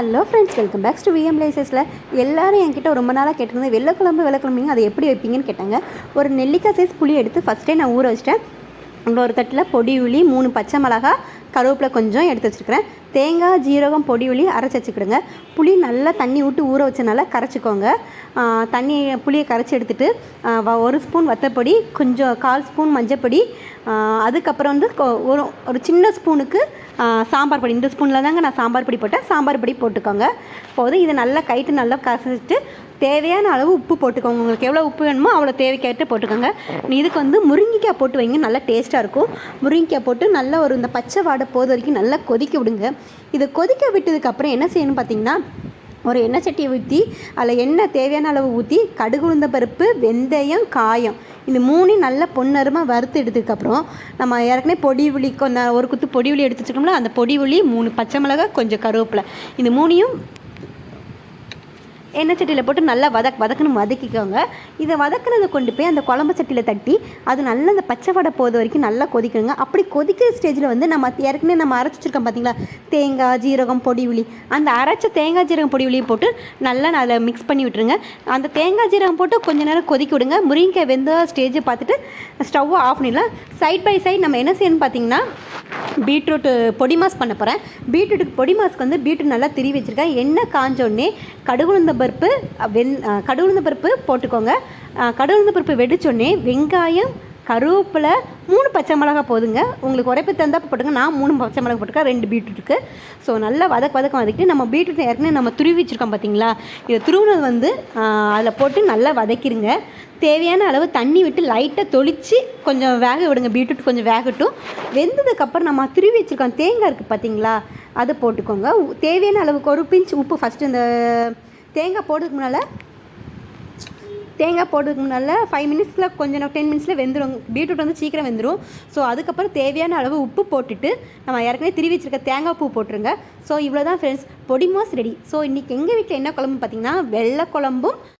Hello friends welcome back to VM லைசஸில் எல்லாரும் என்கிட்ட ரொம்ப நாளாக கேட்டிருந்தது வெள்ளக்குழம்பு வெள்ளைக்குழம்புங்க அதை எப்படி வைப்பீங்கன்னு? கேட்டாங்க. ஒரு நெல்லிக்காய் சைஸ் புளி எடுத்து ஃபஸ்ட்டே நான் ஊற வச்சிட்டேன். அங்கே ஒரு தட்டில் பொடி உளி மூணு பச்சை மிளகா கருவேப்பிலை கொஞ்சம் எடுத்து வச்சுருக்கிறேன். தேங்காய் ஜீரகம் பொடி உளி அரைச்சி வச்சுக்கிடுங்க. புளி நல்லா தண்ணி விட்டு ஊற வச்சனால கரைச்சிக்கோங்க. தண்ணி புளியை கரைச்சி எடுத்துகிட்டு வ- ஒரு ஸ்பூன் வத்தப்பொடி கொஞ்சம் கால் ஸ்பூன் மஞ்சப்பொடி அதுக்கப்புறம் வந்து ஒரு ஒரு சின்ன ஸ்பூனுக்கு சாம்பார் பொடி. இந்த ஸ்பூனில் தாங்க நான் சாம்பார் பொடி போட்டேன். சாம்பார் பொடி போட்டுக்கோங்க. போதும் இதை நல்லா கைட்டு நல்லா கசச்சிட்டு தேவையான அளவு உப்பு போட்டுக்கோங்க. உங்களுக்கு எவ்வளோ உப்பு வேணுமோ அவ்வளோ தேவைக்கேட்டு போட்டுக்கோங்க. இதுக்கு வந்து முருங்கைக்காய் போட்டு வைங்க நல்லா டேஸ்ட்டாக இருக்கும். முருங்கைக்காய் போட்டு நல்லா ஒரு இந்த பச்சை வாடை போது வரைக்கும் நல்லா கொதிக்க விடுங்க. இதை கொதிக்க விட்டதுக்கப்புறம் என்ன செய்யணும் பார்த்தீங்கன்னா ஒரு எண்ணெய் சட்டியை ஊற்றி அதில் எண்ணெய் தேவையான அளவு ஊற்றி கடுகு உளுந்த பருப்பு வெந்தயம் காயம் இந்த மூணையும் நல்லா பொன்னருமாக வறுத்து எடுத்ததுக்கப்புறம் நம்ம ஏற்கனவே பொடி உளி கொஞ்சம் ஒரு குத்து பொடி உளி எடுத்து வச்சுக்கோம்ல அந்த பொடி உளி மூணு பச்சை மிளகாய் கொஞ்சம் கருவேப்பிலை. இந்த மூணையும் எண்ணெய் சட்டியில் போட்டு நல்லா வதக் வதக்குன்னு வதக்கிக்கோங்க. இதை வதக்குனதை கொண்டு போய் அந்த குழம்பு சட்டியில் தட்டி அது நல்லா அந்த பச்சை வடை போகிற வரைக்கும் நல்லா கொதிக்கணுங்க. அப்படி கொதிக்கிற ஸ்டேஜில் வந்து நம்ம ஏற்கனவே நம்ம அரைச்சி வச்சுருக்கோம் பார்த்தீங்களா தேங்காய் ஜீரகம் பொடி உளி. அந்த அரைச்ச தேங்காய் ஜீரகம் பொடி உளியை போட்டு நல்லா நான் அதில் மிக்ஸ் பண்ணி விட்டுருங்க. அந்த தேங்காய் ஜீரகம் போட்டு கொஞ்ச நேரம் கொதிக்க விடுங்க. முருங்கைக்காய் வெந்த ஸ்டேஜை பார்த்துட்டு ஸ்டவ்வை ஆஃப் பண்ணிடலாம். சைட் பை சைட் நம்ம என்ன செய்யணும்னு பார்த்தீங்கன்னா பீட்ரூட்டு பொடி மாஸ் பண்ண போகிறேன் பீட்ரூட்டுக்கு பொடி மாஸ்க்கு வந்து பீட்ரூட் நல்லா திரி வச்சுருக்கேன். எண்ணெய் காஞ்சோடனே கடுகுளுந்த பருப்பு வெந் கடவுளுந்த பருப்பு போட்டுக்கோங்க. அஹ், பருப்பு வெடிச்சோடனே வெங்காயம் கருவேப்பிலை மூணு பச்சை மிளகா போதுங்க. உங்களுக்கு உரைப்பு தந்தால் போட்டுங்க நான் மூணு பச்சை மிளகா போட்டுக்கேன் ரெண்டு பீட்ரூட்டுக்கு ஸோ நல்லா வதக்க வதக்க வதக்கிட்டு நம்ம பீட்ரூட் ஏற்கனவே நம்ம துருவி வச்சுருக்கோம் பார்த்தீங்களா இதை துருவினது வந்து அதில் போட்டு நல்லா வதக்கிடுங்க தேவையான அளவு தண்ணி விட்டு லைட்டாக தொளித்து கொஞ்சம் வேக விடுங்க. பீட்ரூட் கொஞ்சம் வேகட்டும். வெந்ததுக்கப்புறம் நம்ம துருவி வச்சுருக்கோம் தேங்காய் இருக்குது பார்த்தீங்களா அதை போட்டுக்கோங்க. தேவையான அளவுக்கு ஒரு பிஞ்ச் உப்பு ஃபஸ்ட்டு இந்த தேங்காய் போடுறதுக்கு முன்னால் தேங்காய் போடுறதுக்கு முன்னால் ஃபைவ் மினிட்ஸில் கொஞ்சம் டென் மினிட்ஸில் வெந்துடும் பீட்ரூட் வந்து சீக்கிரம் வெந்துடும் ஸோ அதுக்கப்புறம் தேவையான அளவு உப்பு போட்டுட்டு நம்ம ஏற்கனவே திருவி வச்சிருக்க தேங்காய் பூ போட்டுருங்க. ஸோ இவ்வளோ தான் ஃப்ரெண்ட்ஸ் பொடி மாஸ் ரெடி ஸோ இன்றைக்கி எங்கள் வீட்டில் என்ன குழம்பு பார்த்தீங்கன்னா வெள்ளை குழம்பும்